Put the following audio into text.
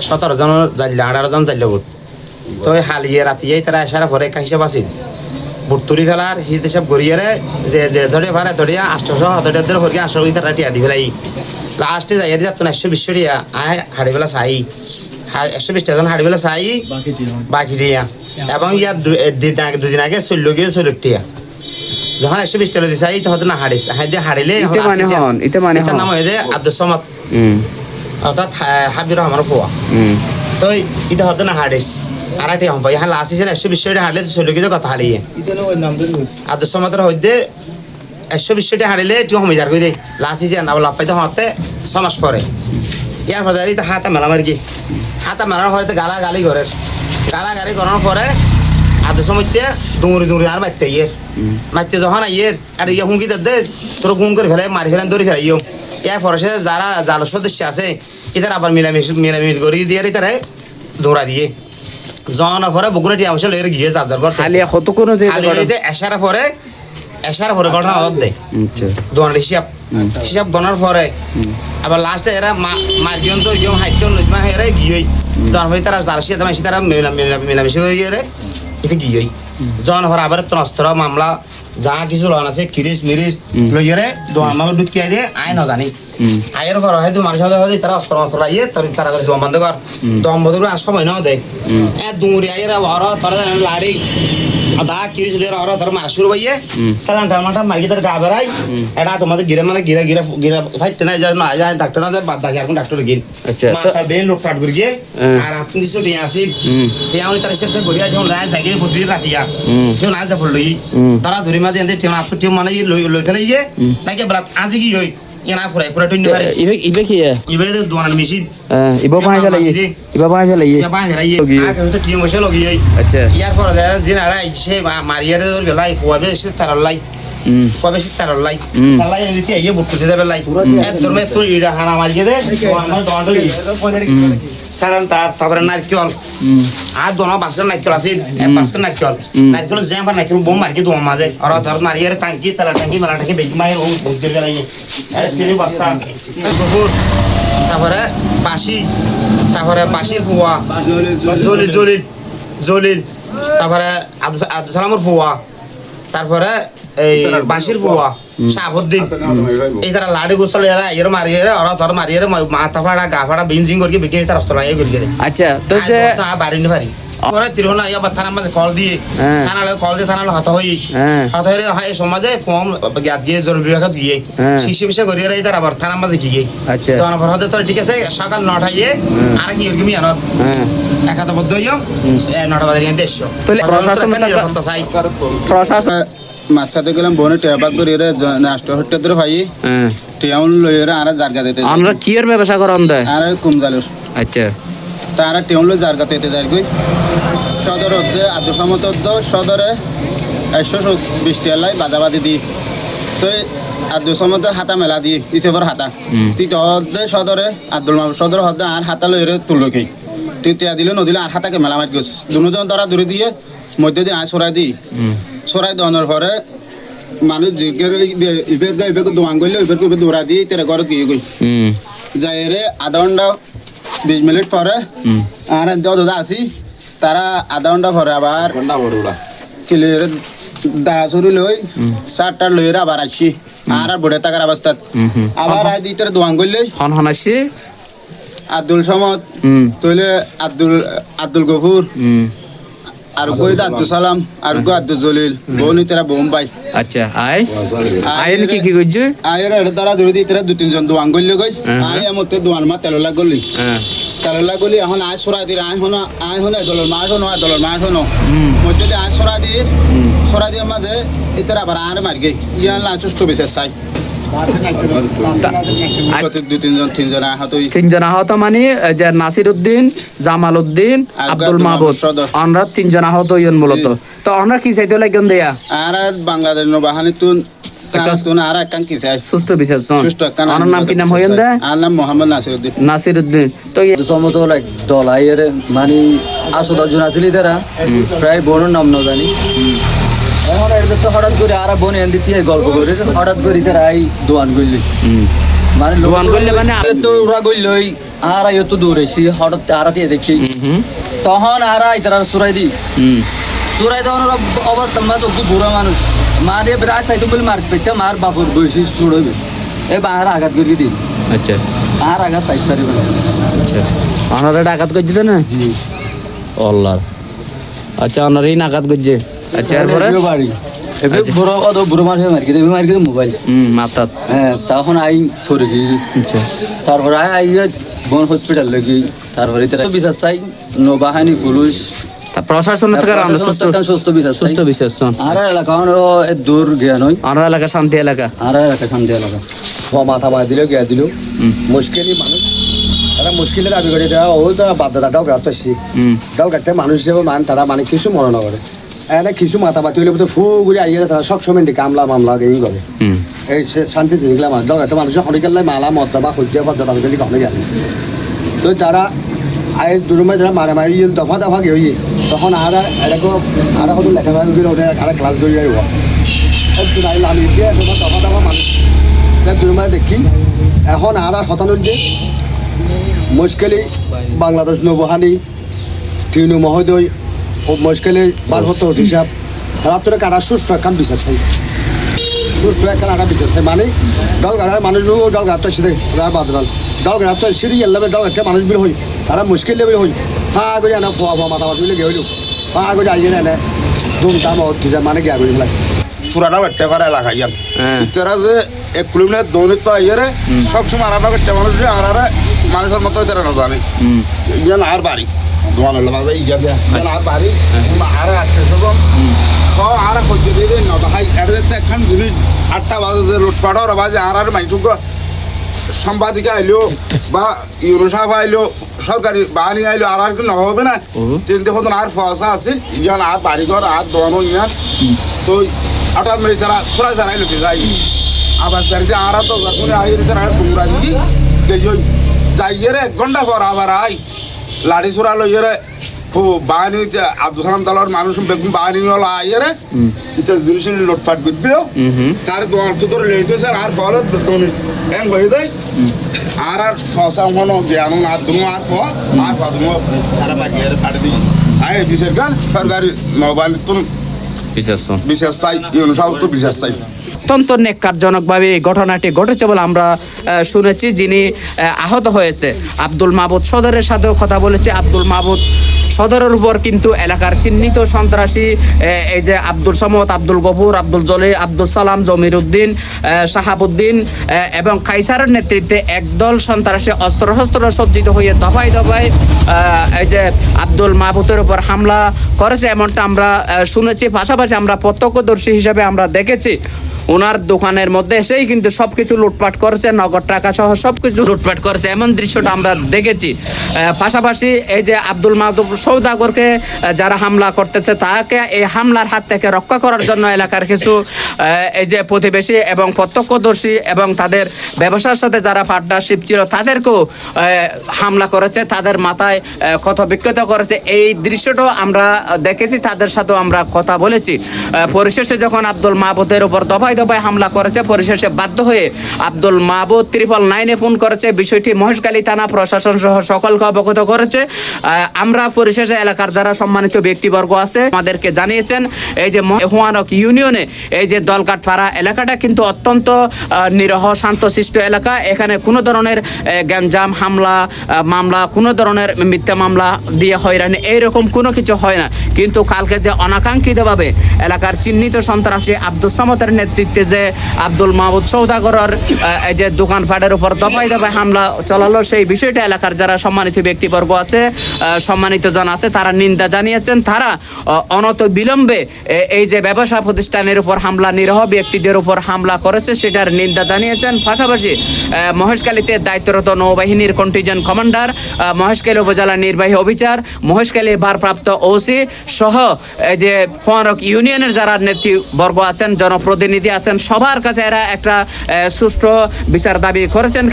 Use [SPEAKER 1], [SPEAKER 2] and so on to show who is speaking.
[SPEAKER 1] সতেরো জন জানলে আঠারো জন জানলে ভোট। তো ওই হালিয়ে রাতিয়ে তারা এসারা পরে একা হিসাব আছিল। ভোট তুলি ফেলার হিত হিসাব গড়িয়ে যে যে ধরে ফারে ধরিয়া আষ্টশো হাতটা ধরে ভরকে আষ্টশো তারা টিয়া দি ফেলাই। লাস্টে যাই দিয়ে তো একশো বিশ টিয়া আয় হাড়ি ফেলা চাই। একশো বিশ টাকা হাড়ি ফেলা চাই। বাকি দিয়া এবং ইয়ার দু- এ দিন আগে দুদিন আগে চল্ল গিয়ে চল্ল টিয়া। যখন একশো বিশ টাকা দিছে তখন না হাড়িস
[SPEAKER 2] হন।
[SPEAKER 1] নাম হয়ে আব্দুল সমাদ
[SPEAKER 2] হুম
[SPEAKER 1] অর্থাৎ হা- হাবির রহমানের ফুয়া
[SPEAKER 2] হুম
[SPEAKER 1] তো এটা হতো না হারিস আর একটি হম পাই। হ্যাঁ লাস্ট হিসেবে একশো বিশ টাকা হারলে চল্ল গিয়ে কথা হারিয়ে আব্দুল সমাদের হইতে একশো বিশ টাকা হারিলে তুই হমিজার করে দে। লাস্ট হিসেবে না লাভ পাইতে হতে ছমাস পরে ইয়ার এটা হাতা মেলা মার কি। হাতা মেলার পরে গালা গালি ঘরের গালা গালি করার পরে আধ সময়তে দুমুরি দুমুরি আর মারতে ইয়ের মারতে যখন ইয়ের আর ইয়ে হুমকি দে তোর গুম করে ফেলে মারি ফেলেন দৌড়ি ফেলে ইয়েও ইয়ার পরে সে যারা জাল সদস্য আছে এদের আবার মিলামিশি মিলামিল করে দিয়ে তারা দৌড়া দিয়ে। জন পরে বগুড়া টিয়া বসে লইরে গিয়ে যাদের ঘর
[SPEAKER 2] খালি কত কোনো দিয়ে
[SPEAKER 1] এসারা পরে এসারা পরে ঘটনা হত দেয়
[SPEAKER 2] আচ্ছা।
[SPEAKER 1] দোকান হিসাব। হিসাব গণার পরে আবার লাস্টে এরা মার্গিয়ন তো হাইটন লইমা হেরে গিয়েই দোকান হই। তারা তার মাসি তারা মিলা মিলা মিলামিশি করে এতে গিয়েই জন হর আবার তনস্ত্র মামলা যা কিছু লন আছে কিরিস মিরিস লইয়ারে দোকান মামলা ঢুকিয়ে দিয়ে আইন জানি আয়ের ঘর হয় মানুষ হতে তারা অস্ত্র অস্ত্র আইয়ে তোর তারা করে দোকান বন্ধ কর। দোকান বন্ধ করে আর সময় নাও দেয় এ দুমুরি আইয়ের হর তোরা লাড়ি। দা কিরিস লিয়ে হর তোর মারা শুরু হইয়ে সালাম টালমাটা মার্কি তার গা বেড়াই। এটা তোমাদের গিরে মানে গিরে গিরে গিরে ফাইতে নাই যায় না যায় ডাক্তার না যায় বাদ বাকি এখন ডাক্তার গিন।
[SPEAKER 2] আচ্ছা,
[SPEAKER 1] মাথা বেন লোক ফাট করে গিয়ে আর আপনি কিছু টিয়া আসিল টিয়া উনি তার সাথে গড়িয়া যখন রায় জাগিয়ে বুদ্ধি রাতিয়া কেউ না যাব লই তারা ধরি মাঝে এনে আপনি টিয়া মানে লই লই ফেলে ইয়ে নাকি বরাত আজি কি হই? ইনা ফুরাই ফুরাই টুনি পারে
[SPEAKER 2] ইবে ইবে কি
[SPEAKER 1] ইবে দোয়ান মেশিন।
[SPEAKER 2] ইবে পাঁচ ফেলাই ইবে ফেলাই
[SPEAKER 1] ইয়া বাই ফেরাই
[SPEAKER 2] লগি।
[SPEAKER 1] আগে হয়তো টিয়া মশা লগি
[SPEAKER 2] আচ্ছা।
[SPEAKER 1] ইয়ার পরে যারা যে নারা সে মারিয়ারে ধর গেলাই ফুয়াবে সে তার লাই।
[SPEAKER 2] হুম
[SPEAKER 1] কবে সে তার লাই তার লাই এনে দিয়ে বুক করতে যাবে লাই এত ধর্মে তোর ইডা হানা মারিয়ে দে সারান তার তারপরে নারকেল। আর দোনো বাসকে নারকেল আছে বাসকে নারকেল। নারকেল যে আমার নারকেল বোম মারকে দোয়া মাঝে। আর ধর মারিয়ে টাঙ্কি তারা টাঙ্কি মারা টাঙ্কি বেগি মায়ের ও বুঝতে গেলাই আরে সিরি বাস্তা তারপরে বাসি তারপরে বাসির ফুয়া। জলিল। জলিল জলিল। তারপরে আব্দুল সালামর ফুয়া। তারপরে এই বাঁশির ফুয়া শাহাবুদ্দিন। এই তারা লাড়ি গোসল এরা এর মারিয়ে ওরা ধর মারিয়ে মাথা ফাড়া গা ফাড়া বিঞ্জিং করি বিকে তার অস্ত্র লাগে করি
[SPEAKER 2] আচ্ছা তো যে
[SPEAKER 1] তা বাড়ি নি পারি ইয়া থানার মাঝে কল দিয়ে
[SPEAKER 2] হ্যাঁ।
[SPEAKER 1] কল দিয়ে থানালে হাত হই।
[SPEAKER 2] হ্যাঁ।
[SPEAKER 1] হাত হয় সমাজে ফর্ম জ্ঞাত গিয়ে জরুরি বিভাগত গিয়ে
[SPEAKER 2] হ্যাঁ।
[SPEAKER 1] শিশু বিষয় করিয়ে রাই তার আবার থানার মাঝে গিয়ে।
[SPEAKER 2] আচ্ছা।
[SPEAKER 1] তো আমার হতে তো ঠিক আছে সকাল নটায় আর কি এরকমই আনত। একাতবদ্ধ হইও নটা বাজে গিয়ে দেড়শো
[SPEAKER 2] প্রশাসন
[SPEAKER 1] চাই।
[SPEAKER 2] প্রশাসন
[SPEAKER 3] মাছ সাথে গেলাম বনে টেবাক করে রে নাষ্ট হট্টে ধরে ভাই।
[SPEAKER 2] হ্যাঁ।
[SPEAKER 3] টিয়াউন আর জারগা দিতে যায়।
[SPEAKER 2] আমরা কিয়ের ব্যবসা করান দেয়
[SPEAKER 3] আর কুমজালুর।
[SPEAKER 2] আচ্ছা।
[SPEAKER 3] তা আর লই দিতে যায় কই আদর সমত অধ্য সদরে একশো বিশ টিয়ালাই বাদাবাদি দি। তো আদর সমত হাতা মেলা দি ইসেফর হাতা। তিত হদ্দে সদরে আব্দুল মাহমুদ সদর হদ্দে আর হাতা লই রে তুলকি টিয়া দিলে নদিলে আর হাতাকে মেলা মাত গেছে। দুজন ধরা ধরে দিয়ে মধ্যে দিয়ে আয় সরাই দি।
[SPEAKER 2] হুম
[SPEAKER 3] সরাই দেওয়ানোর পরে মানুষ ইবের ইবের দোয়ান করলে ইবের ইবে দৌড়া দিয়ে তেরে ঘরে গিয়ে গই যাই রে আধা ঘণ্টা বিশ মিনিট পরে আর দাদা আসি তারা আধা ঘণ্টা পরে আবার কিলের দা চুরি লই চারটা লই আবার আসছি আর আর বুড়ে থাকার অবস্থা। আবার আই দিতে দোয়াং করলে
[SPEAKER 2] হন হন আসছি
[SPEAKER 3] আব্দুল সমদ
[SPEAKER 2] হুম
[SPEAKER 3] তৈলে আব্দুল আব্দুল গফুর আর কই আব্দুল সালাম আর কই আব্দুল জলিল বউনি তেরা বোম পাই
[SPEAKER 2] আচ্ছা আয়। আয় কি কি করছে
[SPEAKER 3] আয়ের এটা তারা ধরে দিয়ে তারা দু তিনজন দোয়ান করলে গই
[SPEAKER 2] হ্যাঁ।
[SPEAKER 3] আয় মতে দোয়ান মা তেললা গলি।
[SPEAKER 2] হ্যাঁ।
[SPEAKER 3] তেললা গলি এখন আয় সরা দিয়ে আয় হন আয় হন দলের মা শোনো আয় দলের মা শোনো। মধ্যে আয় সরা দিয়ে সরা দিয়ে মাঝে এটার আবার আর মার গই। ইয়ান লা সুষ্ঠু বিশেষ চাই। দু তিনজন তিনজন আহত হই
[SPEAKER 2] তিনজন আহত মানে যে নাসির উদ্দিন জামাল উদ্দিন আব্দুল মাহবুদ।
[SPEAKER 3] মাহবুব
[SPEAKER 2] আমরা তিনজন আহত হইন মূলত। তো আমরা কি চাইতে লাগেন দেয়া?
[SPEAKER 3] আর বাংলাদেশ নৌবাহিনী তুন
[SPEAKER 2] সুস্থ বিশেষ
[SPEAKER 3] সুষ্ঠু
[SPEAKER 2] নাম কি নাম হইন দে
[SPEAKER 3] আর নাম মোহাম্মদ নাসিরউদ্দিন
[SPEAKER 2] তো
[SPEAKER 4] সমত লাইক দল আইয়ের মানে আশো দশজন আসিলি তারা। প্রায় বোনের নাম না জানি। তো হঠাৎ করে আর বোন এন দিচ্ছি গল্প করে হঠাৎ করে তারা আই দোয়ান করলি মানে
[SPEAKER 2] দোয়ান করলে মানে
[SPEAKER 4] তো ওরা গইলই আর আইও তো দূরে সে হঠাৎ আর দিয়ে দেখি। তখন আর আই তারা সুরাই দি সুরাই তখন ওরা অবস্থা মাছ খুব বুড়া মানুষ। মারে প্রায় চাইতো বলে মার পেতে মার বাপুর বয়সী সুড়বে এ আর আঘাত করে দিন
[SPEAKER 2] আচ্ছা।
[SPEAKER 4] আর আঘাত সাইড পারিবে না
[SPEAKER 2] আচ্ছা। ওনারা ডাকাত করছে তো না? অল্লার আচ্ছা ওনারাই নাকাত করছে। আচ্ছা এরপরে?
[SPEAKER 4] বাড়ি। এবার বুড়ো অত বুড়ো মানুষ মার কেটে মার মোবাইল।
[SPEAKER 2] হুম মাথাত
[SPEAKER 4] হ্যাঁ তখন আই সরে গিয়ে
[SPEAKER 2] আচ্ছা।
[SPEAKER 4] তারপরে আই আই বন হসপিটাল লেগে। তারপরে তারা বিচার চাই নৌবাহিনী পুলিশ।
[SPEAKER 2] প্রশাসন সুস্থ
[SPEAKER 4] সুস্থ বিচার চাই।
[SPEAKER 2] সুস্থ বিশ্বাস
[SPEAKER 4] আর এলাকা এ দূর জ্ঞান হয়
[SPEAKER 2] এলাকা শান্তি এলাকা।
[SPEAKER 4] আর এলাকা শান্তি এলাকা।
[SPEAKER 5] মাথা মারা গিয়া দিল। মুশকিলই মানুষ। তারা মুশকিলে দাবি করে দেওয়া ও তো বাদ দাদা গাও গাত আসছি
[SPEAKER 2] হুম।
[SPEAKER 5] গাও গাতে মানুষ হিসেবে মান তারা মানে কিছু মনে না করে। এনে কিছু মাথা মাতি হইলে ফু করে আইয়ে তারা সব সময় দিকে কামলা মামলা গেই করে। এই শান্তি জিনিসগুলা মানুষ গাও গাতে মানুষ হরে গেলে মালা মদ বা সহ্য পর্যন্ত দাবি করে কখনো গেল তো তারা আই দুরুমে যারা মারামারি দফা দফা গিয়ে তখন আর এরকম আর কত লেখাপড়া করে ওদের আর ক্লাস করে যাইব। আমি দিয়ে তোমার দফা দফা মানুষ দুরুমে দেখি এখন আর হতান যে মুশকিলি বাংলাদেশ নৌবাহিনী তিনু মহোদয় মুশকিলি ভারপ্রাপ্ত হিসাব। রাত্রে কারা সুস্থ একখান বিচার চাই। সুস্থ একখান আটা বিচার চাই? মানে দল গাড়ায় মানুষ দল গাড়তে সেরে বাদ দল দল গাড়তে সিঁড়ি এলাবে দল গাড়তে মানুষ বিল হই তারা মুশকিল লেবে হই। হা করে এনে ফোয়া ফোয়া মাথা মাথা লেগে হইল। হা করে আইয়ে এনে দুম দাম হচ্ছে মানে গিয়া করে ফেলাই
[SPEAKER 1] পুরাটা বেটে করে এলাকা ইয়ান।
[SPEAKER 2] হ্যাঁ।
[SPEAKER 1] ইতারা যে এক কিলোমিটার দৌড়িত আইয়ারে সবসময় আরাটা বেটে মানুষ আর আর মানুষের মতো তারা না জানে। ইয়ান আর বাড়ি। বাড়ি আর আটকে সব ক আর কইতে দিয়ে দেন না হাই এড়ে তো একখান জিনিস আটটা বাজে যে লুটপাট ওরা বাজে আর আর মাইটুক সাংবাদিক আইলো বা ইউরো সাহেব আইলো সরকারি বাহিনী আইলো আর আর কি না হবে না তিন দেখুন আর ফসা আছে ইয়ান আর বাড়িঘর আর দোয়ানো ইয়ান তো হঠাৎ মেয়ে তারা সুরাজ তারা আইলো যাই আবার বাড়িতে আর তো যখন আই তারা তোমরা যাইয়ে রে এক ঘণ্টা পর আবার আই লাড়ি সুরা লইয়ে রে ও বাহিনী আব্দুল সালাম তালার মানুষ বেগুন বাহিনী হলো আইয়ে রে এটা জিনিস
[SPEAKER 2] হুম হুম
[SPEAKER 1] তার দোয়ান তো ধরে লেইছে স্যার আর ফলে দনিস এম হয়ে দেয় আর আর ফসা হনো জ্ঞান আর দুনো আর ফ আর ফ দুনো তারা বাকি আর কাটে দিই আয় বিশেষ গান সরকারি মোবাইল
[SPEAKER 2] বিশ্বাস
[SPEAKER 1] বিশেষ চাই ইউন সব তো বিশেষ চাই
[SPEAKER 2] অত্যন্ত নেককারজনকভাবে এই ঘটনাটি ঘটেছে বলে আমরা শুনেছি, যিনি আহত হয়েছে। আব্দুল মাহবুদ সদরের সাথেও কথা বলেছে। আব্দুল মাহবুদ সদরের উপর কিন্তু এলাকার চিহ্নিত সন্ত্রাসী এই যে আব্দুল সমদ আব্দুল গফুর, আব্দুল জলি আব্দুল সালাম জমির উদ্দিন শাহাবুদ্দিন এবং কাইসারের নেতৃত্বে একদল সন্ত্রাসী অস্ত্র অস্ত্রশস্ত্র সজ্জিত হয়ে দফায় দফায় এই যে আব্দুল মাহবুদের উপর হামলা করেছে, এমনটা আমরা শুনেছি। পাশাপাশি আমরা প্রত্যক্ষদর্শী হিসাবে আমরা দেখেছি ওনার দোকানের মধ্যে এসেই কিন্তু সবকিছু লুটপাট করেছে, নগদ টাকা সহ সবকিছু লুটপাট করেছে। এমন দৃশ্যটা আমরা দেখেছি। পাশাপাশি এই যে আব্দুল মাহদুব সৌদাগরকে যারা হামলা করতেছে, তাকে এই হামলার হাত থেকে রক্ষা করার জন্য এলাকার কিছু এই যে প্রতিবেশী এবং প্রত্যক্ষদর্শী এবং তাদের ব্যবসার সাথে যারা পার্টনারশিপ ছিল, তাদেরকেও হামলা করেছে। তাদের মাথায় ক্ষত বিক্ষত করেছে। এই দৃশ্যটাও আমরা দেখেছি, তাদের সাথেও আমরা কথা বলেছি। পরিশেষে যখন আব্দুল মাহবুদের উপর দফায় দফায় হামলা করেছে, পরিশেষে বাধ্য হয়ে আব্দুল মাহবুদ ত্রিপল নাইনে ফোন করেছে। বিষয়টি মহেশখালী থানা প্রশাসন সহ সকলকে অবগত করেছে। আমরা পরিশেষে এলাকার যারা সম্মানিত ব্যক্তিবর্গ আছে, আমাদেরকে জানিয়েছেন, এই যে হুয়ানক ইউনিয়নে এই যে দলকাটপাড়া এলাকাটা কিন্তু অত্যন্ত নিরহ, শান্তশিষ্ট এলাকা। এখানে কোনো ধরনের গ্যাঞ্জাম হামলা মামলা, কোনো ধরনের মিথ্যা মামলা দিয়ে হয়রানি এইরকম কোনো কিছু হয় না। কিন্তু কালকে যে অনাকাঙ্ক্ষিতভাবে এলাকার চিহ্নিত সন্ত্রাসী আব্দুল সামতের নেতৃত্বে যে আব্দুল মাহমুদ সৌদাগরের যে দোকানপাটের উপর দফায় দফায় হামলা চালালো, সেই বিষয়টা এলাকার যারা সম্মানিত ব্যক্তিবর্গ আছে সম্মানিত জন আছে, তারা নিন্দা জানিয়েছেন। তারা অনত বিলম্বে এই যে ব্যবসা প্রতিষ্ঠানের উপর হামলা, নিরহ ব্যক্তিদের উপর হামলা করেছে, সেটার নিন্দা জানিয়েছেন। পাশাপাশি মহেশখালীতে দায়িত্বরত নৌবাহিনীর কন্টিজেন্ট কমান্ডার মহেশখালী উপজেলা নির্বাহী অফিসার, মহেশখালীর ভারপ্রাপ্ত ওসি সহ, এই যে পনরক ইউনিয়নের যারা নেতৃবর্গ আছেন, জনপ্রতিনিধি আছেন। সবার কাছে এরা একটা সুষ্ঠু বিচার দাবি করেছেন।